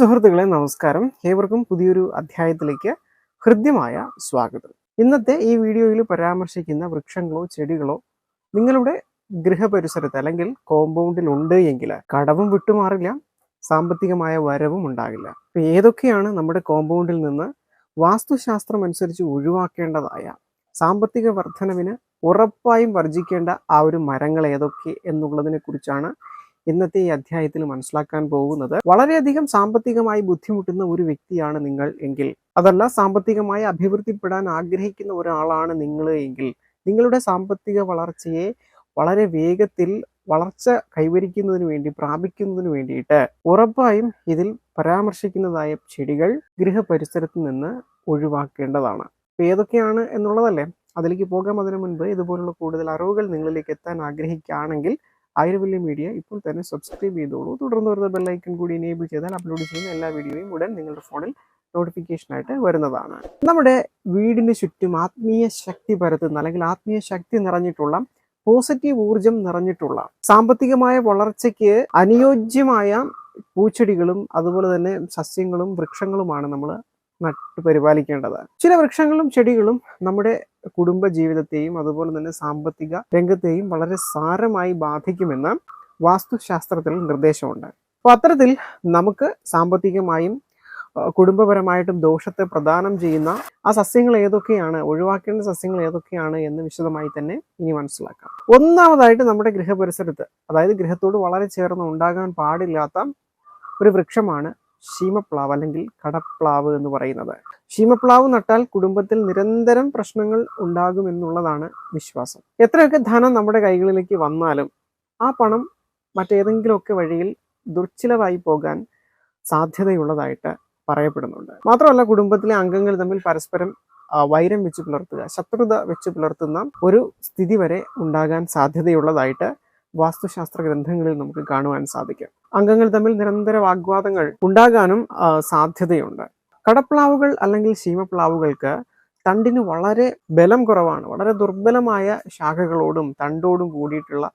സുഹൃത്തുക്കളെ നമസ്കാരം. ഏവർക്കും പുതിയൊരു അധ്യായത്തിലേക്ക് ഹൃദ്യമായ സ്വാഗതം. ഇന്നത്തെ ഈ വീഡിയോയിൽ പരാമർശിക്കുന്ന വൃക്ഷങ്ങളോ ചെടികളോ നിങ്ങളുടെ ഗൃഹപരിസരത്ത് അല്ലെങ്കിൽ കോമ്പൗണ്ടിൽ ഉണ്ട് എങ്കിൽ കടവും വിട്ടുമാറില്ല സാമ്പത്തികമായ വരവും ഉണ്ടാകില്ല. അപ്പൊ ഏതൊക്കെയാണ് നമ്മുടെ കോമ്പൗണ്ടിൽ നിന്ന് വാസ്തുശാസ്ത്രം അനുസരിച്ച് ഒഴിവാക്കേണ്ടതായ സാമ്പത്തിക വർധനവിന് ഉറപ്പായും വർജിക്കേണ്ട ആ ഒരു മരങ്ങൾ ഏതൊക്കെ എന്നുള്ളതിനെ കുറിച്ചാണ് ഇന്നത്തെ ഈ അധ്യായത്തിൽ മനസ്സിലാക്കാൻ പോകുന്നത് വളരെയധികം സാമ്പത്തികമായി ബുദ്ധിമുട്ടുന്ന ഒരു വ്യക്തിയാണ് നിങ്ങൾ എങ്കിൽ അതല്ല സാമ്പത്തികമായി അഭിവൃദ്ധിപ്പെടാൻ ആഗ്രഹിക്കുന്ന ഒരാളാണ് നിങ്ങൾ എങ്കിൽ നിങ്ങളുടെ സാമ്പത്തിക വളർച്ചയെ വളരെ വേഗത്തിൽ വളർച്ച കൈവരിക്കുന്നതിന് വേണ്ടി പ്രാപിക്കുന്നതിന് വേണ്ടിയിട്ട് ഉറപ്പായും ഇതിൽ പരാമർശിക്കുന്നതായ ചെടികൾ ഗൃഹപരിസരത്ത് നിന്ന് ഒഴിവാക്കേണ്ടതാണ്. ഇപ്പൊ ഏതൊക്കെയാണ് എന്നുള്ളതല്ലേ? അതിലേക്ക് പോകാം. അതിനു മുൻപ് ഇതുപോലുള്ള കൂടുതൽ അറിവുകൾ നിങ്ങളിലേക്ക് എത്താൻ ആഗ്രഹിക്കുകയാണെങ്കിൽ ആയിരവല്യ മീഡിയ ഇപ്പോൾ തന്നെ സബ്സ്ക്രൈബ് ചെയ്തോളൂ. തുടർന്ന് വരുന്ന ബെല്ലൈക്കൺ കൂടി എനേബിൾ ചെയ്താൽ അപ്ലോഡ് ചെയ്യുന്ന എല്ലാ വീഡിയോയും ഉടൻ നിങ്ങളുടെ ഫോണിൽ നോട്ടിഫിക്കേഷനായിട്ട് വരുന്നതാണ്. നമ്മുടെ വീടിന് ചുറ്റും ആത്മീയ ശക്തി പരത്തുന്ന അല്ലെങ്കിൽ ആത്മീയ ശക്തി നിറഞ്ഞിട്ടുള്ള പോസിറ്റീവ് ഊർജം നിറഞ്ഞിട്ടുള്ള സാമ്പത്തികമായ വളർച്ചയ്ക്ക് അനുയോജ്യമായ പൂച്ചെടികളും അതുപോലെ തന്നെ സസ്യങ്ങളും വൃക്ഷങ്ങളുമാണ് നമ്മൾ നട്ടു പരിപാലിക്കേണ്ടത്. ചില വൃക്ഷങ്ങളും ചെടികളും നമ്മുടെ കുടുംബ ജീവിതത്തെയും അതുപോലെ തന്നെ സാമ്പത്തിക രംഗത്തെയും വളരെ സാരമായി ബാധിക്കുമെന്ന് വാസ്തുശാസ്ത്രത്തിൽ നിർദ്ദേശമുണ്ട്. അപ്പോൾ അത്തരത്തിൽ നമുക്ക് സാമ്പത്തികമായും കുടുംബപരമായിട്ടും ദോഷത്തെ പ്രദാനം ചെയ്യുന്ന ആ സസ്യങ്ങൾ ഏതൊക്കെയാണ് ഒഴിവാക്കേണ്ട സസ്യങ്ങൾ ഏതൊക്കെയാണ് എന്ന് വിശദമായി തന്നെ ഇനി മനസ്സിലാക്കാം. ഒന്നാമതായിട്ട് നമ്മുടെ ഗൃഹപരിസരത്ത് അതായത് ഗൃഹത്തോട് വളരെ ചേർന്ന് ഉണ്ടാകാൻ പാടില്ലാത്ത ഒരു വൃക്ഷമാണ് ശീമപ്ലാവ് അല്ലെങ്കിൽ കടപ്ലാവ് എന്ന് പറയുന്നത്. ശീമപ്ലാവ് നട്ടാൽ കുടുംബത്തിൽ നിരന്തരം പ്രശ്നങ്ങൾ ഉണ്ടാകും എന്നുള്ളതാണ് വിശ്വാസം. എത്രയൊക്കെ ധനം നമ്മുടെ കൈകളിലേക്ക് വന്നാലും ആ പണം മറ്റേതെങ്കിലുമൊക്കെ വഴിയിൽ ദുർച്ചിലവായി പോകാൻ സാധ്യതയുള്ളതായിട്ട് പറയപ്പെടുന്നുണ്ട്. മാത്രമല്ല കുടുംബത്തിലെ അംഗങ്ങൾ തമ്മിൽ പരസ്പരം വൈരം വെച്ച് പുലർത്തുക ശത്രുത വെച്ച് പുലർത്തുന്ന ഒരു സ്ഥിതി വരെ ഉണ്ടാകാൻ സാധ്യതയുള്ളതായിട്ട് വാസ്തുശാസ്ത്ര ഗ്രന്ഥങ്ങളിൽ നമുക്ക് കാണുവാൻ സാധിക്കും. അംഗങ്ങൾ തമ്മിൽ നിരന്തര വാഗ്വാദങ്ങൾ ഉണ്ടാകാനും സാധ്യതയുണ്ട്. കടപ്ലാവുകൾ അല്ലെങ്കിൽ ശീമപ്ലാവുകൾക്ക് തണ്ടിന് വളരെ ബലം കുറവാണ്. വളരെ ദുർബലമായ ശാഖകളോടും തണ്ടോടും കൂടിയിട്ടുള്ള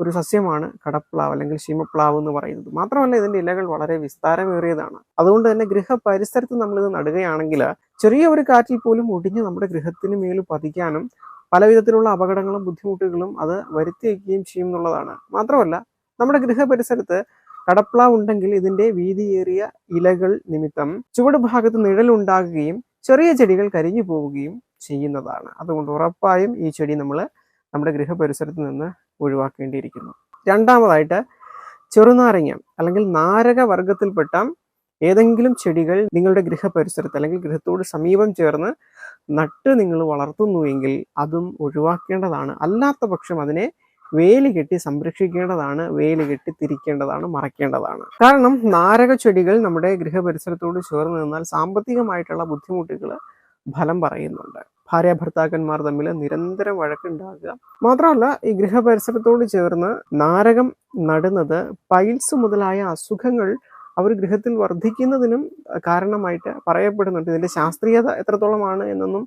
ഒരു സസ്യമാണ് കടപ്ലാവ് അല്ലെങ്കിൽ ശീമപ്ലാവ് എന്ന് പറയുന്നത്. മാത്രമല്ല ഇതിന്റെ ഇലകൾ വളരെ വിസ്താരമേറിയതാണ്. അതുകൊണ്ട് തന്നെ ഗൃഹ പരിസരത്ത് നമ്മൾ ഇത് നടുകയാണെങ്കിൽ ചെറിയ ഒരു കാറ്റിൽ പോലും ഒടിഞ്ഞ് നമ്മുടെ ഗൃഹത്തിന് മേൽ പതിക്കാനും പല വിധത്തിലുള്ള അപകടങ്ങളും ബുദ്ധിമുട്ടുകളും അത് വരുത്തി വയ്ക്കുകയും ചെയ്യും എന്നുള്ളതാണ്. മാത്രമല്ല നമ്മുടെ ഗൃഹ പരിസരത്ത് കടപ്ലാവ് ഉണ്ടെങ്കിൽ ഇതിന്റെ വീതിയേറിയ ഇലകൾ നിമിത്തം ചുവട് ഭാഗത്ത് നിഴലുണ്ടാകുകയും ചെറിയ ചെടികൾ കരിഞ്ഞു പോവുകയും ചെയ്യുന്നതാണ്. അതുകൊണ്ട് ഉറപ്പായും ഈ ചെടി നമ്മൾ നമ്മുടെ ഗൃഹപരിസരത്ത് നിന്ന് ഒഴിവാക്കേണ്ടിയിരിക്കുന്നു. രണ്ടാമതായിട്ട് ചെറുനാരങ്ങ അല്ലെങ്കിൽ നാരക വർഗത്തിൽപ്പെട്ട ഏതെങ്കിലും ചെടികൾ നിങ്ങളുടെ ഗൃഹപരിസരത്ത് അല്ലെങ്കിൽ ഗൃഹത്തോട് സമീപം ചേർന്ന് നട്ട് നിങ്ങൾ വളർത്തുന്നുവെങ്കിൽ അതും ഒഴിവാക്കേണ്ടതാണ്. അല്ലാത്ത പക്ഷം അതിനെ വേലി കെട്ടി സംരക്ഷിക്കേണ്ടതാണ് വേലി കെട്ടി തിരിക്കേണ്ടതാണ് മറക്കേണ്ടതാണ്. കാരണം നാരക ചെടികൾ നമ്മുടെ ഗൃഹപരിസരത്തോട് ചേർന്ന് നിന്നാൽ സാമ്പത്തികമായിട്ടുള്ള ബുദ്ധിമുട്ടുകൾ ഫലം പറയുന്നുണ്ട്. ഭാര്യ ഭർത്താക്കന്മാർ തമ്മിൽ നിരന്തരം വഴക്കുണ്ടാകുക. മാത്രമല്ല ഈ ഗൃഹപരിസരത്തോട് ചേർന്ന് നാരകം നടുന്നത് പൈൽസ് മുതലായ അസുഖങ്ങൾ അവർ ഗൃഹത്തിൽ വർദ്ധിക്കുന്നതിനും കാരണമായിട്ട് പറയപ്പെടുന്നുണ്ട്. ഇതിന്റെ ശാസ്ത്രീയത എത്രത്തോളമാണ് എന്നൊന്നും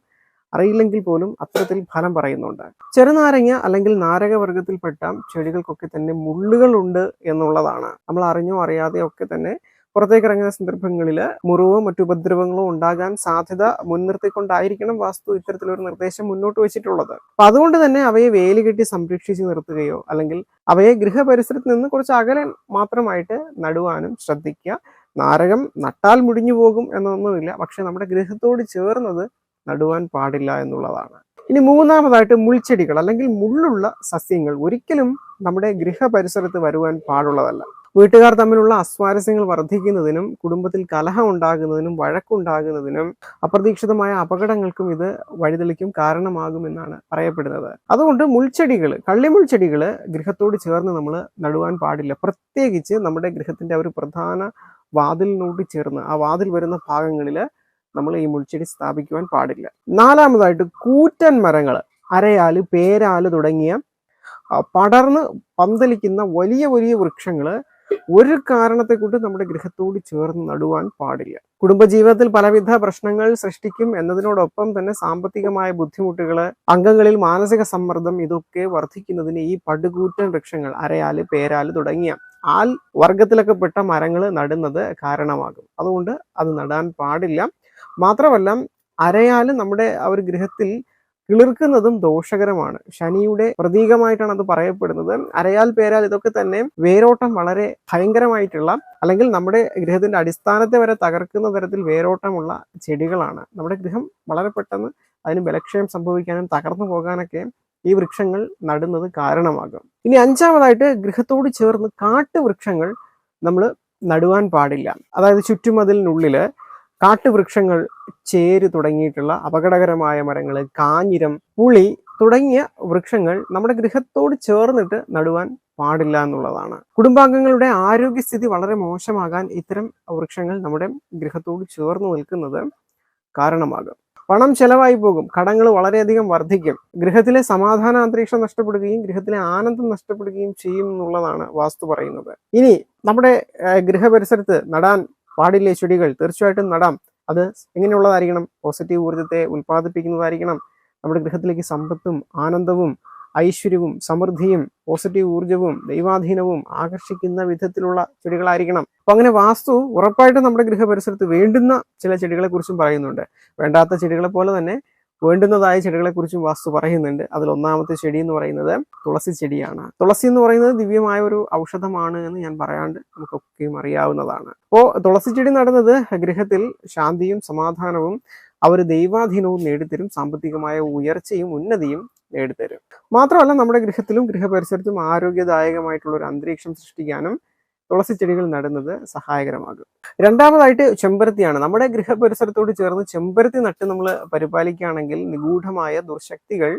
അറിയില്ലെങ്കിൽ പോലും അത്തരത്തിൽ ഫലം പറയുന്നുണ്ട്. ചെറുനാരങ്ങ അല്ലെങ്കിൽ നാരകവർഗത്തിൽപ്പെട്ട ചെടികൾക്കൊക്കെ തന്നെ മുള്ളുകളുണ്ട് എന്നുള്ളതാണ്. നമ്മൾ അറിഞ്ഞോ അറിയാതെയോ ഒക്കെ തന്നെ പുറത്തേക്ക് ഇറങ്ങുന്ന സന്ദർഭങ്ങളിൽ മുറിവോ മറ്റു ഉപദ്രവങ്ങളോ ഉണ്ടാകാൻ സാധ്യത മുൻനിർത്തിക്കൊണ്ടായിരിക്കണം വാസ്തു ഇത്തരത്തിലൊരു നിർദ്ദേശം മുന്നോട്ട് വെച്ചിട്ടുള്ളത്. അപ്പൊ അതുകൊണ്ട് തന്നെ അവയെ വേലി കെട്ടി സംരക്ഷിച്ച് നിർത്തുകയോ അല്ലെങ്കിൽ അവയെ ഗൃഹപരിസരത്ത് നിന്ന് കുറച്ച് അകലെ മാത്രമായിട്ട് നടുവാനും ശ്രദ്ധിക്കുക. നാരകം നട്ടാൽ മുടിഞ്ഞു പോകും എന്നൊന്നുമില്ല. പക്ഷെ നമ്മുടെ ഗൃഹത്തോട് ചേർന്നത് നടുവാൻ പാടില്ല എന്നുള്ളതാണ്. ഇനി മൂന്നാമതായിട്ട് മുൾച്ചെടികൾ അല്ലെങ്കിൽ മുള്ളുള്ള സസ്യങ്ങൾ ഒരിക്കലും നമ്മുടെ ഗൃഹപരിസരത്ത് വരുവാൻ പാടുള്ളതല്ല. വീട്ടുകാർ തമ്മിലുള്ള അസ്വാരസ്യങ്ങൾ വർദ്ധിക്കുന്നതിനും കുടുംബത്തിൽ കലഹം ഉണ്ടാകുന്നതിനും വഴക്കുണ്ടാകുന്നതിനും അപ്രതീക്ഷിതമായ അപകടങ്ങൾക്കും ഇത് വഴിതെളിക്കും കാരണമാകുമെന്നാണ് പറയപ്പെടുന്നത്. അതുകൊണ്ട് മുൾച്ചെടികൾ കള്ളിമുൾച്ചെടികൾ ഗൃഹത്തോട് ചേർന്ന് നമ്മൾ നടുവാൻ പാടില്ല. പ്രത്യേകിച്ച് നമ്മുടെ ഗൃഹത്തിന്റെ ഒരു പ്രധാന വാതിലിനോട് ചേർന്ന് ആ വാതിൽ വരുന്ന ഭാഗങ്ങളിൽ നമ്മൾ ഈ മുൾച്ചെടി സ്ഥാപിക്കുവാൻ പാടില്ല. നാലാമതായിട്ട് കൂറ്റൻ മരങ്ങൾ അരയാൽ പേരാൽ തുടങ്ങിയ പടർന്ന് പന്തലിക്കുന്ന വലിയ വലിയ വൃക്ഷങ്ങൾ ഒരു കാരണത്തെ കൊണ്ട് നമ്മുടെ ഗൃഹത്തോട് ചേർന്ന് നടുവാൻ പാടില്ല. കുടുംബജീവിതത്തിൽ പലവിധ പ്രശ്നങ്ങൾ സൃഷ്ടിക്കും എന്നതിനോടൊപ്പം തന്നെ സാമ്പത്തികമായ ബുദ്ധിമുട്ടുകൾ അംഗങ്ങളിൽ മാനസിക സമ്മർദ്ദം ഇതൊക്കെ വർദ്ധിക്കുന്നതിന് ഈ പടുകൂറ്റൻ വൃക്ഷങ്ങൾ അരയാൽ പേരാൽ തുടങ്ങിയ ആൽ വർഗത്തിലൊക്കെ പെട്ട മരങ്ങൾ നടുന്നത് കാരണമാകും. അതുകൊണ്ട് അത് നടാൻ പാടില്ല. മാത്രമല്ല അരയാൽ നമ്മുടെ ആ ഒരു ഗൃഹത്തിൽ കിളിർക്കുന്നതും ദോഷകരമാണ്. ശനിയുടെ പ്രതീകമായിട്ടാണ് അത് പറയപ്പെടുന്നത്. അരയാൽ പേരാൽ ഇതൊക്കെ തന്നെ വേരോട്ടം വളരെ ഭയങ്കരമായിട്ടുള്ള അല്ലെങ്കിൽ നമ്മുടെ ഗൃഹത്തിന്റെ അടിസ്ഥാനത്തെ വരെ തകർക്കുന്ന തരത്തിൽ വേരോട്ടമുള്ള ചെടികളാണ്. നമ്മുടെ ഗൃഹം വളരെ പെട്ടെന്ന് അതിന് ബലക്ഷയം സംഭവിക്കാനും തകർന്നു പോകാനൊക്കെ ഈ വൃക്ഷങ്ങൾ നടുന്നത് കാരണമാകും. ഇനി അഞ്ചാമതായിട്ട് ഗൃഹത്തോട് ചേർന്ന് കാട്ടുവൃക്ഷങ്ങൾ നമ്മൾ നടുവാൻ പാടില്ല. അതായത് ചുറ്റുമതിലിനുള്ളിൽ കാട്ടുവൃക്ഷങ്ങൾ ചേര് തുടങ്ങിയിട്ടുള്ള അപകടകരമായ മരങ്ങൾ കാഞ്ഞിരം പുളി തുടങ്ങിയ വൃക്ഷങ്ങൾ നമ്മുടെ ഗൃഹത്തോട് ചേർന്നിട്ട് നടുവാൻ പാടില്ല എന്നുള്ളതാണ്. കുടുംബാംഗങ്ങളുടെ ആരോഗ്യസ്ഥിതി വളരെ മോശമാകാൻ ഇത്തരം വൃക്ഷങ്ങൾ നമ്മുടെ ഗൃഹത്തോട് ചേർന്ന് നിൽക്കുന്നത് കാരണമാകും. പണം ചെലവായി പോകും കടങ്ങൾ വളരെയധികം വർദ്ധിക്കും ഗൃഹത്തിലെ സമാധാന അന്തരീക്ഷം നഷ്ടപ്പെടുകയും ഗൃഹത്തിലെ ആനന്ദം നഷ്ടപ്പെടുകയും ചെയ്യും എന്നുള്ളതാണ് വാസ്തു പറയുന്നത്. ഇനി നമ്മുടെ ഗൃഹപരിസരത്ത് നടാൻ പാടില്ലേ ചെടികൾ? തീർച്ചയായിട്ടും നടാം. അത് എങ്ങനെയുള്ളതായിരിക്കണം? പോസിറ്റീവ് ഊർജത്തെ ഉൽപ്പാദിപ്പിക്കുന്നതായിരിക്കണം. നമ്മുടെ ഗൃഹത്തിലേക്ക് സമ്പത്തും ആനന്ദവും ഐശ്വര്യവും സമൃദ്ധിയും പോസിറ്റീവ് ഊർജവും ദൈവാധീനവും ആകർഷിക്കുന്ന വിധത്തിലുള്ള ചെടികളായിരിക്കണം. അപ്പൊ അങ്ങനെ വാസ്തു ഉറപ്പായിട്ടും നമ്മുടെ ഗൃഹപരിസരത്ത് വേണ്ടുന്ന ചില ചെടികളെ കുറിച്ചും പറയുന്നുണ്ട്. വേണ്ടാത്ത ചെടികളെ പോലെ തന്നെ വേണ്ടുന്നതായ ചെടികളെ കുറിച്ചും വാസ്തു പറയുന്നുണ്ട്. അതിൽ ഒന്നാമത്തെ ചെടി എന്ന് പറയുന്നത് തുളസി ചെടിയാണ്. തുളസി എന്ന് പറയുന്നത് ദിവ്യമായ ഒരു ഔഷധമാണ് എന്ന് ഞാൻ പറയാണ്ട് നമുക്കൊക്കെയും അറിയാവുന്നതാണ്. അപ്പോൾ തുളസി ചെടി നടുന്നത് ഗൃഹത്തിൽ ശാന്തിയും സമാധാനവും അവർ ദൈവാധീനവും നേടിത്തരും സാമ്പത്തികമായ ഉയർച്ചയും ഉന്നതിയും നേടിത്തരും. മാത്രമല്ല നമ്മുടെ ഗൃഹത്തിലും ഗൃഹപരിസരത്തും ആരോഗ്യദായകമായിട്ടുള്ള ഒരു അന്തരീക്ഷം സൃഷ്ടിക്കാനും തുളസി ചെടികൾ നടുന്നത് സഹായകരമാകും. രണ്ടാമതായിട്ട് ചെമ്പരത്തിയാണ്. നമ്മുടെ ഗൃഹപരിസരത്തോട് ചേർന്ന് ചെമ്പരത്തി നട്ട് നമ്മൾ പരിപാലിക്കുകയാണെങ്കിൽ നിഗൂഢമായ ദുർശക്തികൾ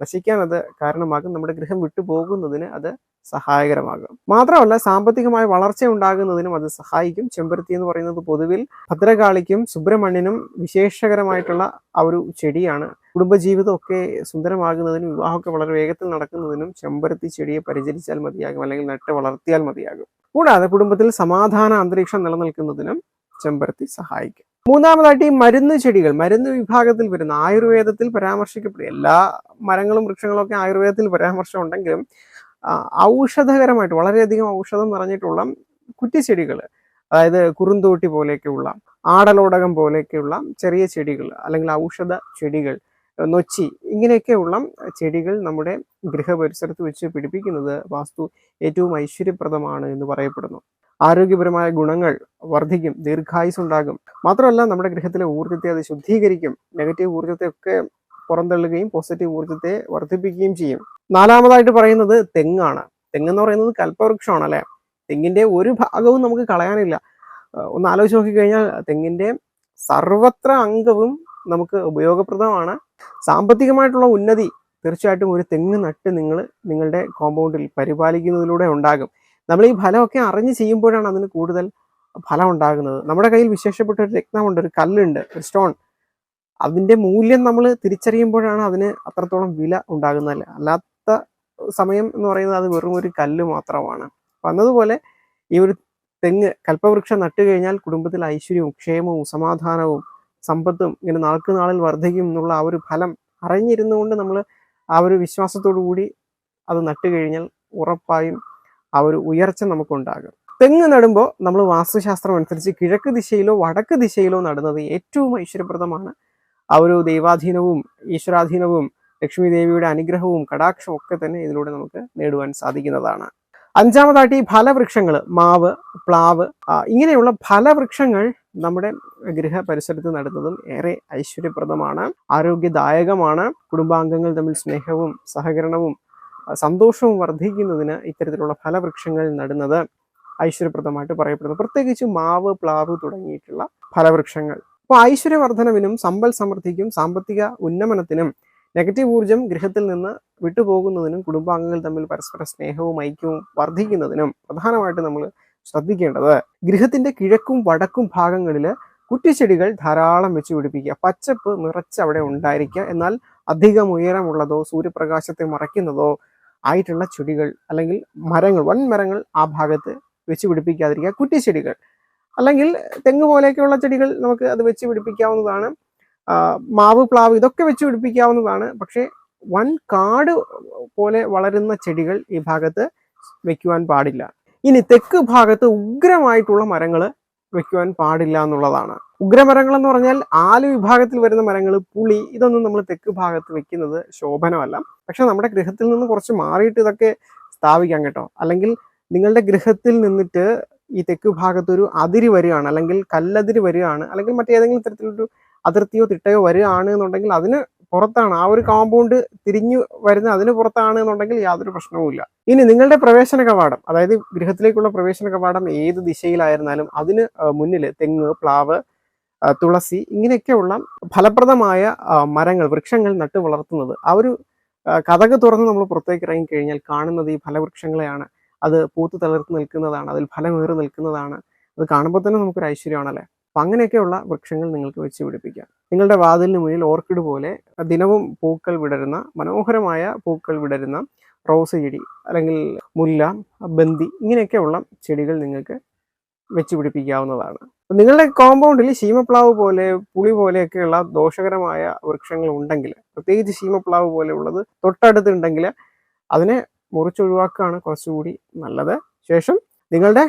നശിക്കാൻ അത് കാരണമാകും. നമ്മുടെ ഗൃഹം വിട്ടുപോകുന്നതിന് അത് സഹായകരമാകും. മാത്രമല്ല സാമ്പത്തികമായ വളർച്ച ഉണ്ടാകുന്നതിനും അത് സഹായിക്കും. ചെമ്പരത്തി എന്ന് പറയുന്നത് പൊതുവിൽ ഭദ്രകാളിക്കും സുബ്രഹ്മണ്യനും വിശേഷകരമായിട്ടുള്ള ആ ഒരു ചെടിയാണ്. കുടുംബജീവിതം ഒക്കെ സുന്ദരമാകുന്നതിനും വിവാഹമൊക്കെ വളരെ വേഗത്തിൽ നടക്കുന്നതിനും ചെമ്പരത്തി ചെടിയെ പരിചരിച്ചാൽ മതിയാകും. അല്ലെങ്കിൽ നട്ട് വളർത്തിയാൽ മതിയാകും. കൂടാതെ കുടുംബത്തിൽ സമാധാന അന്തരീക്ഷം നിലനിൽക്കുന്നതിനും ചെമ്പരത്തി സഹായിക്കും. മൂന്നാമതായിട്ട് ഈ മരുന്ന് ചെടികൾ മരുന്ന് വിഭാഗത്തിൽ വരുന്ന ആയുർവേദത്തിൽ പരാമർശിക്കപ്പെടും. എല്ലാ മരങ്ങളും വൃക്ഷങ്ങളും ഒക്കെ ആയുർവേദത്തിൽ പരാമർശം ഉണ്ടെങ്കിലും ഔഷധകരമായിട്ട് വളരെയധികം ഔഷധം നിറഞ്ഞിട്ടുള്ള കുറ്റിച്ചെടികൾ അതായത് കുറുന്തോട്ടി പോലെയൊക്കെയുള്ള ആടലോടകം പോലെയൊക്കെയുള്ള ചെറിയ ചെടികൾ അല്ലെങ്കിൽ ഔഷധ ചെടികൾ നൊച്ചി. ഇങ്ങനെയൊക്കെയുള്ള ചെടികൾ നമ്മുടെ ഗൃഹപരിസരത്ത് വെച്ച് പിടിപ്പിക്കുന്നത് വാസ്തു ഏറ്റവും ഐശ്വര്യപ്രദമാണ് എന്ന് പറയപ്പെടുന്നു. ആരോഗ്യപരമായ ഗുണങ്ങൾ വർദ്ധിക്കും ദീർഘായുസ് ഉണ്ടാകും. മാത്രമല്ല നമ്മുടെ ഗൃഹത്തിലെ ഊർജത്തെ അത് ശുദ്ധീകരിക്കും. നെഗറ്റീവ് ഊർജത്തെ ഒക്കെ പുറന്തള്ളുകയും പോസിറ്റീവ് ഊർജത്തെ വർദ്ധിപ്പിക്കുകയും ചെയ്യും. നാലാമതായിട്ട് പറയുന്നത് തെങ്ങാണ്. തെങ്ങ് എന്ന് പറയുന്നത് കൽപ്പവൃക്ഷമാണ് അല്ലെ? തെങ്ങിന്റെ ഒരു ഭാഗവും നമുക്ക് കളയാനില്ല. ഒന്ന് ആലോചിച്ച് നോക്കിക്കഴിഞ്ഞാൽ തെങ്ങിന്റെ സർവത്ര അംഗവും നമുക്ക് ഉപയോഗപ്രദമാണ്. സാമ്പത്തികമായിട്ടുള്ള ഉന്നതി തീർച്ചയായിട്ടും ഒരു തെങ്ങ് നട്ട് നിങ്ങൾ നിങ്ങളുടെ കോമ്പൗണ്ടിൽ പരിപാലിക്കുന്നതിലൂടെ ഉണ്ടാകും. നമ്മൾ ഈ ഫലമൊക്കെ അറിഞ്ഞ് ചെയ്യുമ്പോഴാണ് അതിന് കൂടുതൽ ഫലം ഉണ്ടാകുന്നത്. നമ്മുടെ കയ്യിൽ വിശേഷപ്പെട്ട ഒരു രത്നമുണ്ട് ഒരു കല്ലുണ്ട് ഒരു സ്റ്റോൺ അതിന്റെ മൂല്യം നമ്മൾ തിരിച്ചറിയുമ്പോഴാണ് അതിന് അത്രത്തോളം വില ഉണ്ടാകുന്നത്. അല്ലാത്ത സമയം എന്ന് പറയുന്നത് അത് വെറും ഒരു കല്ല് മാത്രമാണ്. വന്നതുപോലെ ഈ ഒരു തെങ്ങ് കൽപ്പവൃക്ഷം നട്ടു കഴിഞ്ഞാൽ കുടുംബത്തിൽ ഐശ്വര്യവും ക്ഷേമവും സമാധാനവും സമ്പത്തും ഇങ്ങനെ നാൾക്ക് നാളിൽ വർദ്ധിക്കും എന്നുള്ള ആ ഒരു ഫലം അറിഞ്ഞിരുന്നു കൊണ്ട് നമ്മൾ ആ ഒരു വിശ്വാസത്തോടു കൂടി അത് നട്ടു കഴിഞ്ഞാൽ ഉറപ്പായും ആ ഒരു ഉയർച്ച നമുക്കുണ്ടാകും. തെങ്ങ് നടുമ്പോൾ നമ്മൾ വാസ്തുശാസ്ത്രം അനുസരിച്ച് കിഴക്ക് ദിശയിലോ വടക്ക് ദിശയിലോ നടുന്നത് ഏറ്റവും ഐശ്വര്യപ്രദമാണ്. ആ ഒരു ദൈവാധീനവും ഈശ്വരാധീനവും ലക്ഷ്മി ദേവിയുടെ അനുഗ്രഹവും കടാക്ഷവും ഒക്കെ തന്നെ ഇതിലൂടെ നമുക്ക് നേടുവാൻ സാധിക്കുന്നതാണ്. അഞ്ചാമതായിട്ട് ഈ ഫലവൃക്ഷങ്ങൾ മാവ് പ്ലാവ് ഇങ്ങനെയുള്ള ഫലവൃക്ഷങ്ങൾ നമ്മുടെ ഗൃഹ പരിസരത്ത് നടുന്നതും ഏറെ ഐശ്വര്യപ്രദമാണ് ആരോഗ്യദായകമാണ്. കുടുംബാംഗങ്ങൾ തമ്മിൽ സ്നേഹവും സഹകരണവും സന്തോഷവും വർദ്ധിക്കുന്നതിന് ഇത്തരത്തിലുള്ള ഫലവൃക്ഷങ്ങൾ നടുന്നത് ഐശ്വര്യപ്രദമായിട്ട് പറയപ്പെടുന്നു. പ്രത്യേകിച്ച് മാവ് പ്ലാവ് തുടങ്ങിയിട്ടുള്ള ഫലവൃക്ഷങ്ങൾ അപ്പോൾ ഐശ്വര്യവർദ്ധനവിനും സമ്പൽ സമൃദ്ധിക്കും സാമ്പത്തിക ഉന്നമനത്തിനും നെഗറ്റീവ് ഊർജം ഗൃഹത്തിൽ നിന്ന് വിട്ടുപോകുന്നതിനും കുടുംബാംഗങ്ങൾ തമ്മിൽ പരസ്പര സ്നേഹവും ഐക്യവും വർദ്ധിക്കുന്നതിനും പ്രധാനമായിട്ട് നമ്മൾ ശ്രദ്ധിക്കേണ്ടത്. ഗൃഹത്തിന്റെ കിഴക്കും വടക്കും ഭാഗങ്ങളിൽ കുറ്റിച്ചെടികൾ ധാരാളം വെച്ച് പിടിപ്പിക്കുക. പച്ചപ്പ് നിറച്ച് അവിടെ ഉണ്ടായിരിക്കുക. എന്നാൽ അധികം ഉയരമുള്ളതോ സൂര്യപ്രകാശത്തെ മറയ്ക്കുന്നതോ ആയിട്ടുള്ള ചെടികൾ അല്ലെങ്കിൽ മരങ്ങൾ വൻ മരങ്ങൾ ആ ഭാഗത്ത് വെച്ച് പിടിപ്പിക്കാതിരിക്കുക. കുറ്റിച്ചെടികൾ. അല്ലെങ്കിൽ തെങ്ങ് പോലെയൊക്കെയുള്ള ചെടികൾ നമുക്ക് അത് വെച്ച് പിടിപ്പിക്കാവുന്നതാണ്. മാവ് പ്ലാവ് ഇതൊക്കെ വെച്ച് പിടിപ്പിക്കാവുന്നതാണ്. പക്ഷേ വൻ കാട് പോലെ വളരുന്ന ചെടികൾ ഈ ഭാഗത്ത് വെക്കുവാൻ പാടില്ല. ഇനി തെക്ക് ഭാഗത്ത് ഉഗ്രമായിട്ടുള്ള മരങ്ങൾ വെക്കുവാൻ പാടില്ല എന്നുള്ളതാണ്. ഉഗ്രമരങ്ങൾ എന്ന് പറഞ്ഞാൽ ആൽ വിഭാഗത്തിൽ വരുന്ന മരങ്ങൾ പുളി ഇതൊന്നും നമ്മൾ തെക്ക് ഭാഗത്ത് വെക്കുന്നത് ശോഭനമല്ല. പക്ഷെ നമ്മുടെ ഗൃഹത്തിൽ നിന്ന് കുറച്ച് മാറിയിട്ട് ഇതൊക്കെ സ്ഥാപിക്കാം കേട്ടോ. അല്ലെങ്കിൽ നിങ്ങളുടെ ഗൃഹത്തിൽ നിന്നിട്ട് ഈ തെക്ക് ഭാഗത്തൊരു അതിരി വരികയാണ് അല്ലെങ്കിൽ കല്ലതിരി വരികയാണ് അല്ലെങ്കിൽ മറ്റേതെങ്കിലും തരത്തിലൊരു അതിർത്തിയോ തിട്ടയോ വരികയാണ് എന്നുണ്ടെങ്കിൽ അതിന് പുറത്താണ്. ആ ഒരു കോമ്പൗണ്ട് തിരിഞ്ഞു വരുന്ന അതിന് പുറത്താണ് എന്നുണ്ടെങ്കിൽ യാതൊരു പ്രശ്നവുമില്ല. ഇനി നിങ്ങളുടെ പ്രവേശന കവാടം അതായത് ഗൃഹത്തിലേക്കുള്ള പ്രവേശന കവാടം ഏത് ദിശയിലായിരുന്നാലും അതിന് മുന്നിൽ തെങ്ങ് പ്ലാവ് തുളസി ഇങ്ങനെയൊക്കെയുള്ള ഫലപ്രദമായ മരങ്ങൾ വൃക്ഷങ്ങൾ നട്ടു വളർത്തുന്നത്. ആ ഒരു കഥക് തുറന്ന് നമ്മൾ പുറത്തേക്ക് ഇറങ്ങിക്കഴിഞ്ഞാൽ കാണുന്നത് ഈ ഫലവൃക്ഷങ്ങളെയാണ്. അത് പൂത്ത് തളിർത്ത് നിൽക്കുന്നതാണ് അതിൽ ഫലമേറി നിൽക്കുന്നതാണ്. അത് കാണുമ്പോൾ തന്നെ നമുക്കൊരു ഐശ്വര്യമാണല്ലേ? അപ്പൊ അങ്ങനെയൊക്കെയുള്ള വൃക്ഷങ്ങൾ നിങ്ങൾക്ക് വെച്ച് പിടിപ്പിക്കാം. നിങ്ങളുടെ വാതിലിന് മുന്നിൽ ഓർക്കിഡ് പോലെ ദിനവും പൂക്കൾ വിടരുന്ന മനോഹരമായ പൂക്കൾ വിടരുന്ന റോസ് ചെടി അല്ലെങ്കിൽ മുല്ല ബന്തി ഇങ്ങനെയൊക്കെയുള്ള ചെടികൾ നിങ്ങൾക്ക് വെച്ച് പിടിപ്പിക്കാവുന്നതാണ്. നിങ്ങളുടെ കോമ്പൗണ്ടിൽ ശീമപ്ലാവ് പോലെ പുളി പോലെയൊക്കെയുള്ള ദോഷകരമായ വൃക്ഷങ്ങൾ ഉണ്ടെങ്കിൽ പ്രത്യേകിച്ച് ശീമപ്ലാവ് പോലെയുള്ളത് തൊട്ടടുത്തുണ്ടെങ്കിൽ അതിനെ മുറിച്ചൊഴിവാക്കുകയാണ് കുറച്ചുകൂടി നല്ലത്. ശേഷം നിങ്ങളുടെ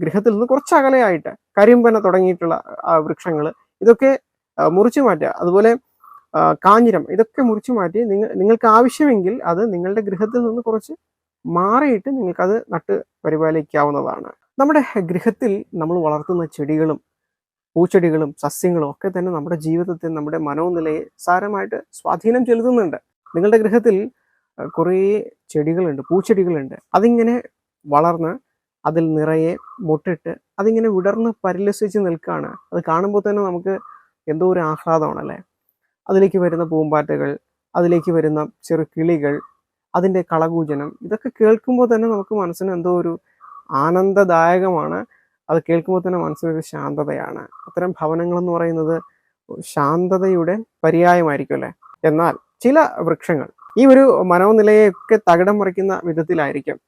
ഗൃഹത്തിൽ നിന്ന് കുറച്ച് അകലെയായിട്ട് കരിമ്പന തുടങ്ങിയിട്ടുള്ള വൃക്ഷങ്ങൾ ഇതൊക്കെ മുറിച്ചു മാറ്റുക. അതുപോലെ കാഞ്ഞിരം ഇതൊക്കെ മുറിച്ചു മാറ്റി നിങ്ങൾ നിങ്ങൾക്ക് ആവശ്യമെങ്കിൽ അത് നിങ്ങളുടെ ഗൃഹത്തിൽ നിന്ന് കുറച്ച് മാറിയിട്ട് നിങ്ങൾക്കത് നട്ട് പരിപാലിക്കാവുന്നതാണ്. നമ്മുടെ ഗൃഹത്തിൽ നമ്മൾ വളർത്തുന്ന ചെടികളും പൂച്ചെടികളും സസ്യങ്ങളും ഒക്കെ തന്നെ നമ്മുടെ ജീവിതത്തെ നമ്മുടെ മനോനിലയെ സാരമായിട്ട് സ്വാധീനം ചെലുത്തുന്നുണ്ട്. നിങ്ങളുടെ ഗൃഹത്തിൽ കുറേ ചെടികളുണ്ട് പൂച്ചെടികളുണ്ട്. അതിങ്ങനെ വളർന്ന് അതിൽ നിറയെ മുട്ടിട്ട് അതിങ്ങനെ വിടർന്ന് പരിലസിച്ച് നിൽക്കുകയാണ് അത് കാണുമ്പോൾ തന്നെ നമുക്ക് എന്തോ ഒരു ആഹ്ലാദമാണല്ലേ? അതിലേക്ക് വരുന്ന പൂമ്പാറ്റകൾ അതിലേക്ക് വരുന്ന ചെറു കിളികൾ അതിന്റെ കളകൂജനം ഇതൊക്കെ കേൾക്കുമ്പോൾ തന്നെ നമുക്ക് മനസ്സിന് എന്തോ ഒരു ആനന്ദദായകമാണ്. അത് കേൾക്കുമ്പോൾ തന്നെ മനസ്സിനൊരു ശാന്തതയാണ്. അത്തരം ഭവനങ്ങളെന്ന് പറയുന്നത് ശാന്തതയുടെ പര്യായമായിരിക്കും അല്ലേ? എന്നാൽ ചില വൃക്ഷങ്ങൾ ഈ ഒരു മനോനിലയെയൊക്കെ തകിടം മറിക്കുന്ന വിധത്തിലായിരിക്കും.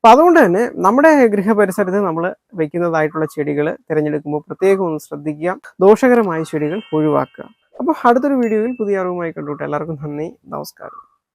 അപ്പൊ അതുകൊണ്ട് തന്നെ നമ്മുടെ ഗൃഹപരിസരത്ത് നമ്മൾ വെക്കുന്നതായിട്ടുള്ള ചെടികൾ തിരഞ്ഞെടുക്കുമ്പോൾ പ്രത്യേകം ഒന്ന് ശ്രദ്ധിക്കുക. ദോഷകരമായ ചെടികൾ ഒഴിവാക്കുക. അപ്പോൾ അടുത്തൊരു വീഡിയോയിൽ പുതിയ അറിവുമായി കണ്ടുകൊണ്ട് എല്ലാവർക്കും നന്ദി. നമസ്കാരം.